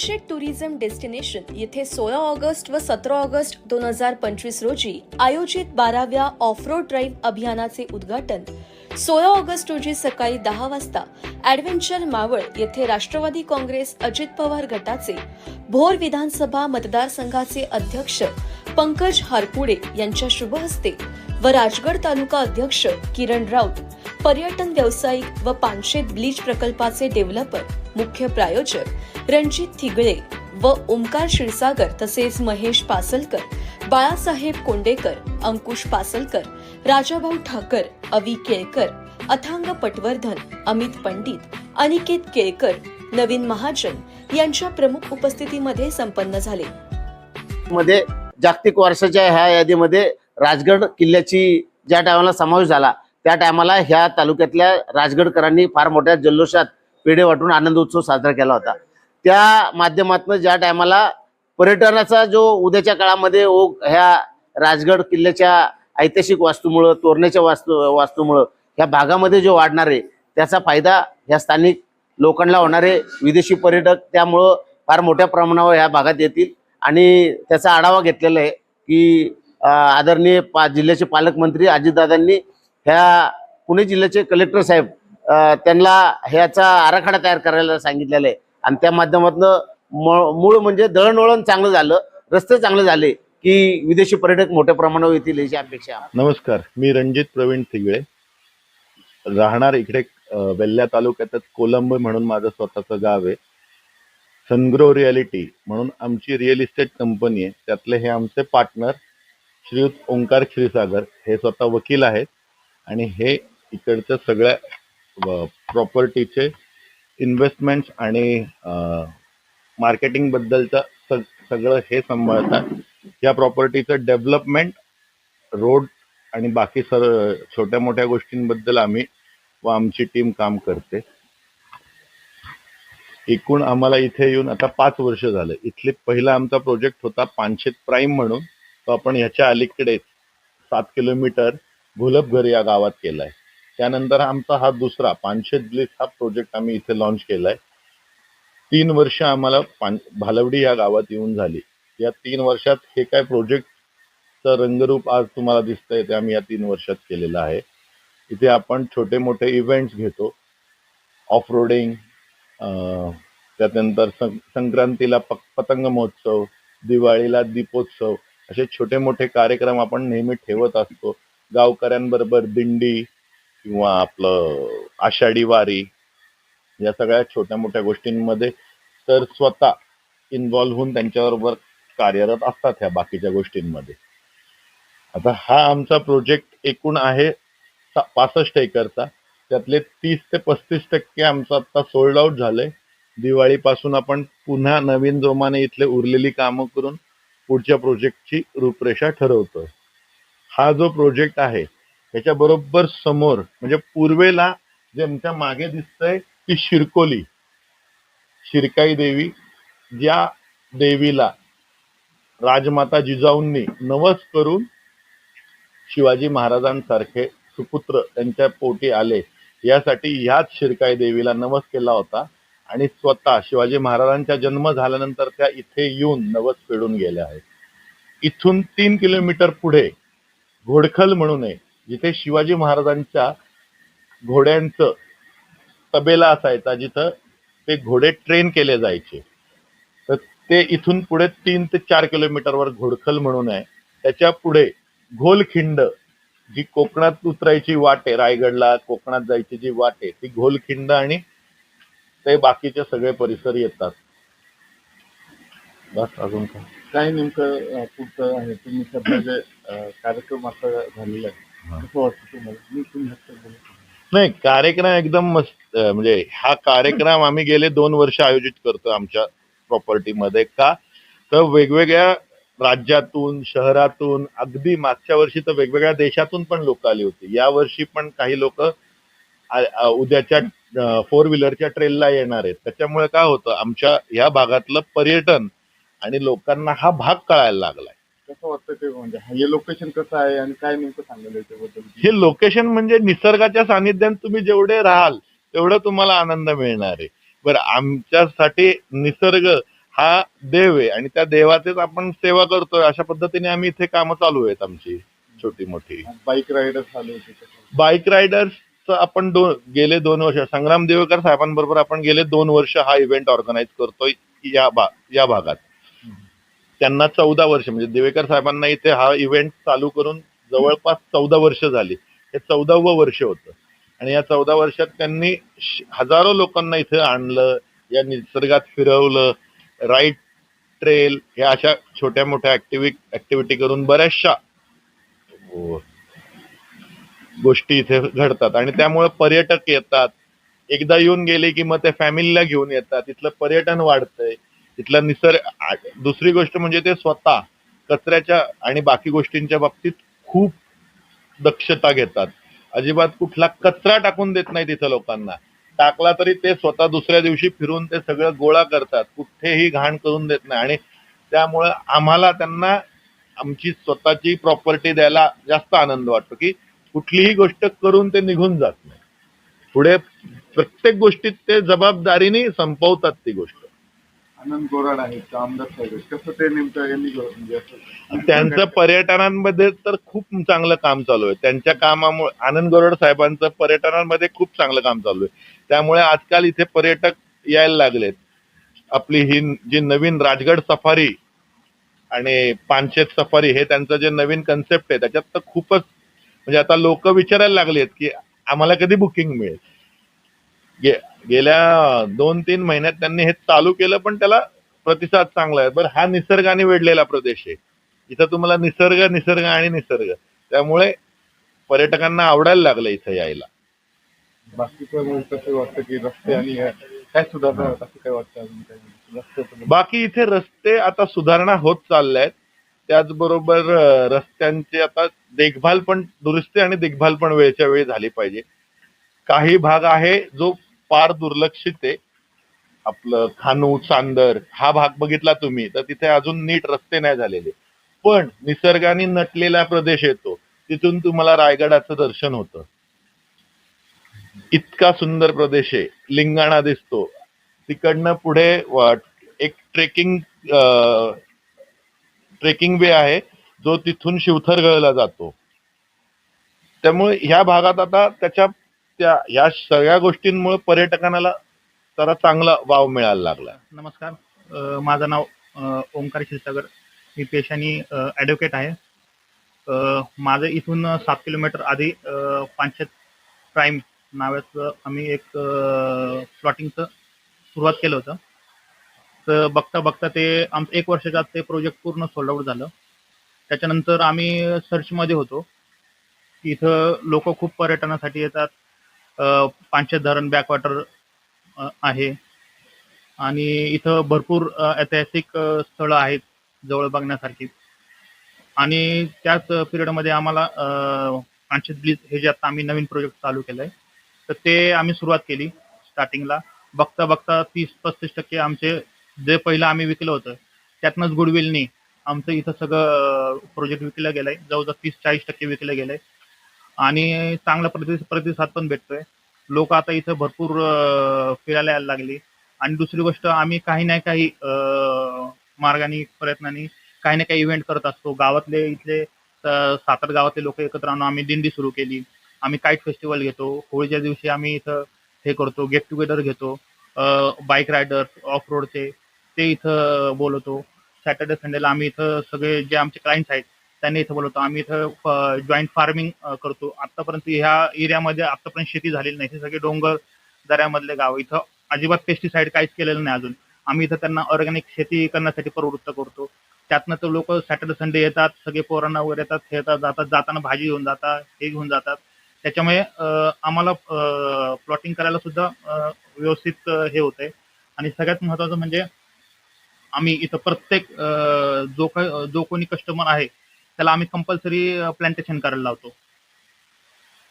Panshet tourism destination येथे सोळा August व सतरा ऑगस्ट दोन हजार पंचवीस रोजी आयोजित बाराव्या ऑफ रोड ड्राईव्ह अभियानाचे उद्घाटन. सोळा ऑगस्ट रोजी सकाळी दहा वाजता ॲडव्हेंचर मावळ येथे राष्ट्रवादी काँग्रेस अजित पवार गटाचे भोर विधानसभा मतदारसंघाचे अध्यक्ष पंकज हारपुडे यांच्या शुभहस्ते व राजगड तालुका अध्यक्ष किरण राऊत पर्यटन व्यावसायिक व पानशेत ब्लीच प्रकल्पाचे डेव्हलपर मुख्य प्रायोजक रणजित थिगळे व ओमकार क्षीरसागर तसेच महेश पासलकर बाळासाहेब कोंडेकर अंकुश पासलकर राजाभाऊ ठाकर अवी केळकर अथांग पटवर्धन अमित पंडित अनिकेत केळकर नवीन महाजन यांच्या प्रमुख उपस्थितीमध्ये संपन्न झाले. मध्ये जागतिक वारसाच्या ह्या यादीमध्ये राजगड किल्ल्याची ज्या टायमाला समावेश झाला त्या टायमाला ह्या तालुक्यातल्या राजगडकरांनी फार मोठ्या जल्लोषात पेढे वाटून आनंद उत्सव साजरा केला होता. त्या माध्यमातून ज्या टायमाला पर्यटनाचा जो उद्याच्या काळामध्ये ओघ ह्या राजगड किल्ल्याच्या ऐतिहासिक वास्तूमुळं तोरण्याच्या वास्तू वास्तूमुळं ह्या भागामध्ये जो वाढणार आहे त्याचा फायदा ह्या स्थानिक लोकांना होणारे विदेशी पर्यटक त्यामुळं फार मोठ्या प्रमाणावर ह्या भागात येतील. आणि त्याचा आढावा घेतलेला आहे की आदरणीय पा जिल्ह्याचे पालकमंत्री अजितदादांनी ह्या पुणे जिल्ह्याचे कलेक्टर साहेब त्यांना ह्याचा आराखडा तयार करायला सांगितलेला आहे. आणि त्या माध्यमातून मूळ म्हणजे दळणवळण चांगलं झालं रस्ते चांगले झाले की विदेशी पर्यटक मोठ्या प्रमाणावर येतील याची अपेक्षा नमस्कार मी रणजित प्रवीण थिगळे राहणार इकडे वेल्ल्या तालुक्यातच कोलंब म्हणून माझं स्वतःचं गाव आहे. सनग्रो रियालिटी म्हणून आमची रिअल इस्टेट कंपनी आहे. त्यातले हे आमचे पार्टनर श्रीयुत ओंकार क्षीरसागर हे स्वतः वकील आहेत. आणि हे इकडच्या सगळ्या प्रॉपर्टीचे इन्व्हेस्टमेंट्स आणि मार्केटिंगबद्दलचं सग सगळं हे सांभाळतात. या प्रॉपर्टीचं डेव्हलपमेंट रोड आणि बाकी सर छोट्या मोठ्या गोष्टींबद्दल आम्ही व आमची टीम काम करते. एकूण आम्हाला इथे येऊन आता पाच वर्ष झालं. इथले पहिला आमचा प्रोजेक्ट होता पानशेत प्राईम म्हणून. तो आपण ह्याच्या अलीकडे सात किलोमीटर घोलपघर या गावात केलाय. त्यानंतर आमचा हा दुसरा पानशेत ब्लिस हा प्रोजेक्ट आम्ही इथे लॉन्च केलाय. तीन वर्ष आम्हाला पान भालवडी या गावात येऊन झाली. या तीन वर्षात हे काय प्रोजेक्टचं रंगरूप आज तुम्हाला दिसतंय ते आम्ही या तीन वर्षात केलेलं आहे. इथे आपण छोटे मोठे इव्हेंट्स घेतो. ऑफ रोडिंग त्यानंतर सं संक्रांतीला प पतंग महोत्सव दिवाळीला दीपोत्सव असे छोटे मोठे कार्यक्रम आपण नेहमी ठेवत असतो. गावकऱ्यांबरोबर दिंडी किंवा आपलं आषाढी वारी या सगळ्या छोट्या मोठ्या गोष्टींमध्ये तर स्वतः इन्व्हॉल्व्ह होऊन त्यांच्याबरोबर कार्यरत असतात ह्या बाकीच्या गोष्टींमध्ये. आता हा आमचा प्रोजेक्ट एकूण आहे पासष्ट एकरचा. त्यातले तीस ते पस्तीस टक्के आमचं आता सोल्ड आउट झालंय. दिवाळीपासून आपण पुन्हा नवीन जोमाने इथले उरलेली कामं करून पुढच्या प्रोजेक्टची रूपरेषा ठरवतोय. हा जो प्रोजेक्ट आहे त्याच्या बरोबर समोर म्हणजे पूर्वेला जे आमच्या मागे दिसतंय ती शिरकोली शिरकाई देवी ज्या देवीला राजमाता जिजाऊंनी नवस करून शिवाजी महाराजांसारखे सुपुत्र त्यांच्या पोटी आले यासाठी ह्याच शिरकाई देवीला नवस केला होता आणि स्वतः शिवाजी महाराजांचा जन्म झाल्यानंतर त्या इथे येऊन नवस फेडून गेल्या आहेत. इथून तीन किलोमीटर पुढे घोडखल म्हणून आहे जिथे शिवाजी महाराजांच्या घोड्यांचं तबेला असायचा जिथं ते घोडे ट्रेन केले जायचे. तर ते इथून पुढे तीन ते चार किलोमीटरवर घोडखल म्हणून आहे त्याच्या पुढे घोलखिंड जी कोकणात उतरायची वाट आहे रायगडला कोकणात जायची जी वाट आहे ती घोलखिंड आणि ते बाकीचे सगळे परिसर येतात. बस अजून काय? काय नेमकं पुढचं आहे? तुम्ही सध्या जे कार्यक्रम आता झालेला. आहे कसं वाटतं तुम्हाला? मी तुम्ही हक्क बोलू. नाही कार्यक्रम एकदम मस्त म्हणजे हा कार्यक्रम आम्ही गेले दोन वर्ष आयोजित करतो आमच्या प्रॉपर्टीमध्ये का? तर वेगवेगळ्या राज्यातून शहरातून अगदी मागच्या वर्षी तर वेगवेगळ्या देशातून पण लोक आली होती. या वर्षी पण काही लोक उद्याच्या फोर व्हीलरच्या ट्रेलला येणार आहेत. त्याच्यामुळे काय होतं आमच्या या भागातलं पर्यटन आणि लोकांना हा भाग कळायला लागलाय. कसं वाटतं ते म्हणजे हे लोकेशन कसं आहे आणि काय नेमकं याच्याबद्दल हे लोकेशन म्हणजे निसर्गाच्या सानिध्यात तुम्ही जेवढे राहाल तेवढं तुम्हाला आनंद मिळणार आहे. बरं आमच्यासाठी निसर्ग हा देव आहे आणि त्या देवाचेच आपण सेवा करतोय. अशा पद्धतीने आम्ही इथे कामं चालू आहेत आमची छोटी मोठी. बाईक रायडर्स आले होते त्याच्यात. बाईक रायडर्स आपण दोन गेले दोन वर्ष. संग्राम देवेकर साहेबांबरोबर आपण गेले दोन वर्ष हा इव्हेंट ऑर्गनाईज करतोय या भा या भागात. त्यांना चौदा वर्ष म्हणजे देवेकर साहेबांना इथे हा इव्हेंट चालू करून जवळपास चौदा वर्ष झाली. हे चौदावं वर्ष होतं. आणि या चौदा वर्षात त्यांनी हजारो लोकांना इथे आणलं या निसर्गात फिरवलं राईट ट्रेल ह्या अशा छोट्या मोठ्या ऍक्टिव्हि ऍक्टिव्हिटी करून बऱ्याचशा गोष्टी इथे घडतात. आणि त्यामुळे पर्यटक येतात. एकदा येऊन गेले की मग ते फॅमिलीला घेऊन येतात. तिथलं पर्यटन वाढतंय. तिथला निसर्ग दुसरी गोष्ट म्हणजे ते स्वतः कचऱ्याच्या आणि बाकी गोष्टींच्या बाबतीत खूप दक्षता घेतात. अजिबात कुठला कचरा टाकून देत नाही तिथं लोकांना. टाकला तरी ते स्वतः दुसऱ्या दिवशी फिरून ते सगळं गोळा करतात. कुठेही घाण करून देत नाही. आणि त्यामुळे आम्हाला त्यांना आमची स्वतःची प्रॉपर्टी द्यायला जास्त आनंद वाटतो की कुठलीही गोष्ट करून ते निघून जात नाही. पुढे प्रत्येक गोष्टीत ते जबाबदारीने संपवतात ती गोष्ट. आनंद गोराड आहेत आमदार साहेब आहेत. कसं ते नेमकं यांनी म्हणजे असं त्यांचं पर्यटनांमध्ये तर खूप चांगलं काम चालू आहे. त्यांच्या कामामुळे आनंद गोरड साहेबांचं पर्यटनांमध्ये खूप चांगलं काम चालू आहे. त्यामुळे आजकाल इथे पर्यटक यायला लागलेत. आपली ही जी नवीन राजगड सफारी आणि पानशेत सफारी हे त्यांचं जे नवीन कन्सेप्ट आहे त्याच्यात तर खूपच म्हणजे आता लोक विचारायला लागलेत की आम्हाला कधी बुकिंग मिळेल? गे- गेल्या दोन तीन महिन्यात त्यांनी हे चालू केलं पण त्याला प्रतिसाद चांगला आहे. बरं हा निसर्गाने वेढलेला प्रदेश आहे. इथं तुम्हाला निसर्ग निसर्ग आणि निसर्ग. त्यामुळे पर्यटकांना आवडायला लागलं इथं यायला. हे बाकी इथे रस्ते आता सुधारणा होत चालल्या आहेत त्याचबरोबर रस्त्यांची आता देखभाल पण दुरुस्ती आणि देखभाल पण वेळच्या वेळी झाली पाहिजे. काही भाग आहे जो फार दुर्लक्षित आहे. आपलं खानू चांदर हा भाग बघितला तुम्ही तर तिथे अजून नीट रस्ते नाही झालेले. पण निसर्गाने नटलेला प्रदेश येतो तिथून तुम्हाला रायगडाचं दर्शन होतं. इतका सुंदर प्रदेश आहे लिंगाणा दिसतो. तिकडनं पुढे एक ट्रेकिंग ट्रेकिंग वे आहे जो तिथून शिवथरगळला जातो. त्यामुळे ह्या भागात आता त्याच्या त्या या सगळ्या गोष्टींमुळे पर्यटकांना जरा चांगला वाव मिळायला लागला. नमस्कार. अ, माझं नाव अ, ओंकार क्षीरसागर. मी पेशानी ॲडव्होकेट आहे. अ, माझं इथून सात किलोमीटर आधी अ, पानशेत प्राईम नावाचं आम्ही एक प्लॉटिंगचं सुरुवात केलं होतं. तर बघता बघता ते आमचं एक वर्षाच्या आत ते प्रोजेक्ट पूर्ण सोल्ड आउट झालं. त्याच्यानंतर आम्ही सर्चमध्ये होतो. की इथं लोक खूप पर्यटनासाठी येतात. अ, धरण बॅकवॉटर आहे. आणि इथं भरपूर ऐतिहासिक स्थळं आहेत जवळ बघण्यासारखी. आणि त्याच पिरियडमध्ये आम्हाला पानशेत ब्लीच हे जे आता आम्ही नवीन प्रोजेक्ट चालू केलंय तर ते आम्ही सुरुवात केली स्टार्टिंगला बघता बघता तीस पस्तीस टक्के आमचे जे पहिलं आम्ही विकलं होतं त्यातनंच गुडविलनी आमचं इथं सगळं प्रोजेक्ट विकलं गेलंय. जवळजवळ तीस चाळीस टक्के विकलं गेलंय. आणि चांगला प्रति प्रतिसाद पण भेटतोय. लोक आता इथं भरपूर फिरायला यायला लागली. आणि दुसरी गोष्ट आम्ही काही ना काही मार्गाने प्रयत्नाने काही ना काही इव्हेंट करत असतो. गावातले इथले सात आठ गावातले लोक एकत्र आणून आम्ही दिंडी सुरू केली. आम्ही काईट फेस्टिवल घेतो. होळीच्या दिवशी आम्ही इथं हे करतो गेट टुगेदर घेतो. बाईक रायडर्स ऑफ रोडचे ते इथं बोलवतो. सॅटर्डे संडेला आम्ही इथं सगळे जे आमचे क्लायंट्स आहेत त्यांनी इथं बोलवतो. आम्ही इथं जॉईंट फार्मिंग करतो. आतापर्यंत ह्या एरियामध्ये आतापर्यंत शेती झालेली नाही. हे सगळे डोंगर दऱ्यामधले गाव. इथं अजिबात पेस्टिसाईड काहीच केलेलं नाही अजून. आम्ही इथं त्यांना ऑर्गॅनिक शेती करण्यासाठी प्रवृत्त करतो. त्यातनं तर लोक सॅटर्डे संडे येतात. सगळे पोरांना वगैरे येतात खेळतात जातात. जाताना भाजी घेऊन जातात हे घेऊन जातात. त्याच्यामुळे आम्हाला प्लॉटिंग करायला सुद्धा व्यवस्थित हे होतंय. आणि सगळ्यात महत्वाचं म्हणजे आम्ही इथं प्रत्येक जो काही जो कोणी कस्टमर आहे त्याला आम्ही कंपल्सरी प्लांटेशन करायला लावतो.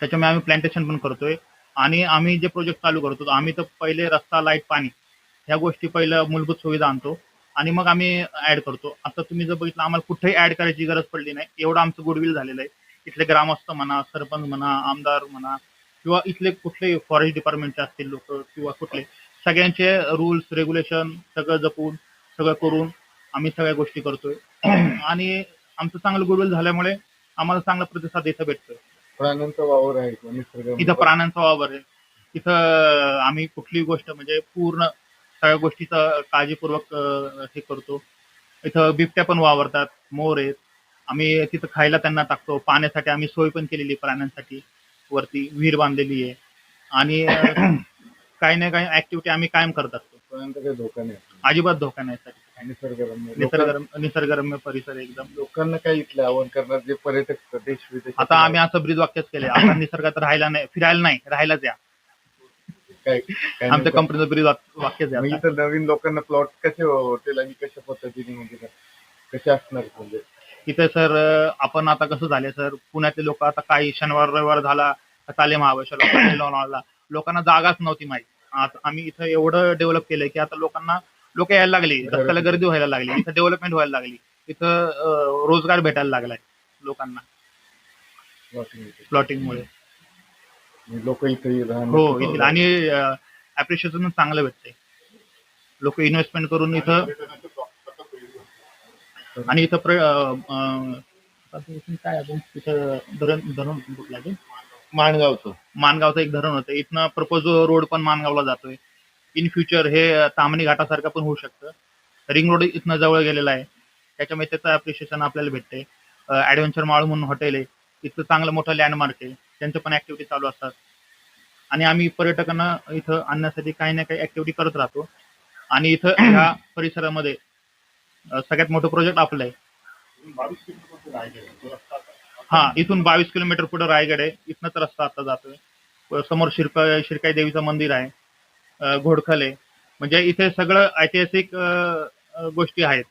त्याच्यामुळे आम्ही प्लांटेशन पण करतोय. आणि आम्ही जे प्रोजेक्ट चालू करतो आम्ही तर पहिले रस्ता लाइट पाणी ह्या गोष्टी पहिलं मूलभूत सुविधा आणतो. आणि मग आम्ही ऍड करतो. आता तुम्ही जर बघितलं आम्हाला कुठेही ऍड करायची गरज पडली नाही. एवढं आमचं गुडविल झालेलं आहे. इथले ग्रामस्थ म्हणा सरपंच म्हणा आमदार म्हणा किंवा इथले कुठले फॉरेस्ट डिपार्टमेंटचे असतील लोक किंवा कुठले सगळ्यांचे रुल्स रेग्युलेशन सगळं जपून सगळं करून आम्ही सगळ्या गोष्टी करतोय. आणि आमचं चांगलं गुडविल झाल्यामुळे आम्हाला चांगला प्रतिसाद इथं भेटतोय. प्राण्यांचा वावर आहे किंवा निसर्ग इथं प्राण्यांचा वावर आहे. तिथं आम्ही कुठलीही गोष्ट म्हणजे पूर्ण सगळ्या गोष्टीचा काळजीपूर्वक अं, हे करतो. इथं बिबट्या पण वावरतात मोर आहेत. आम्ही तिथं खायला त्यांना टाकतो. पाण्यासाठी आम्ही सोय पण केलेली आहे प्राण्यांसाठी. वरती विहीर बांधलेली आहे. आणि अं, काही ना काही ऍक्टिव्हिटी आम्ही कायम करत असतो. प्राण्यांचा काही धोका नाही. अजिबात धोका नाही. निसर्गरम्य. निसर्गरम्य निसर्गरम्य परिसर आहे एकदम. लोकांना काय इथलं आवाहन करणार जे पर्यटक देश विदेश आता आम्ही असं ब्रीज वाक्यच केले आता निसर्गात राहायला नाही फिरायला नाही राहायलाच या. काय काय आमच्या कंपनीचं ब्रीज वाक्यच मग आहे आता. इथं नवीन लोकांना प्लॉट कसे होतील आणि कशा पद्धतीने म्हणजे? कसे असणार म्हणजे? इथे सर आपण आता कसं झाले सर पुण्यातले लोक आता काही शनिवार रविवार झाला चाले महाबळेश्वरला चाले लोणावळ्याला लोकांना जागाच नव्हती माहिती. आम्ही इथं एवढं डेव्हलप केलंय की आता लोकांना लोक यायला लागली रस्त्याला गर्दी व्हायला लागली इथं डेव्हलपमेंट व्हायला लागली इथं रोजगार भेटायला लागलाय लोकांना. प्लॉटिंगमुळे लोक इथे हो आणि अप्रिशिएशन चांगलं भेटतंय. लोक इन्व्हेस्टमेंट करून इथं आणि इथं काय तिथं धरण धरण कुठलं? माणगावचं. मानगावचं एक धरण होतं. इथनं प्रपोज रोड पण मानगावला जातोय. इन फ्युचर हे तामणी घाटासारखं पण होऊ शकतं. रिंग रोड इथनं जवळ गेलेला आहे. त्याच्यामुळे त्याचं अप्रिशिएशन आपल्याला भेटते. ऍडव्हेंचर माळ म्हणून हॉटेल आहे. इथं चांगलं मोठं लँडमार्क आहे. त्यांचं पण ऍक्टिव्हिटी चालू असतात. आणि आम्ही पर्यटकांना इथं आणण्यासाठी काही ना काही ऍक्टिव्हिटी करत राहतो. आणि इथं ह्या परिसरामध्ये सगळ्यात मोठं प्रोजेक्ट आपलं आहे. हा इथून बावीस किलोमीटर पुढे रायगड आहे. इथनंच रस्ता आता जातोय. समोर शिरका शिरकाई देवीचं मंदिर आहे. घोडखले. म्हणजे इथे सगळं ऐतिहासिक गोष्टी आहेत.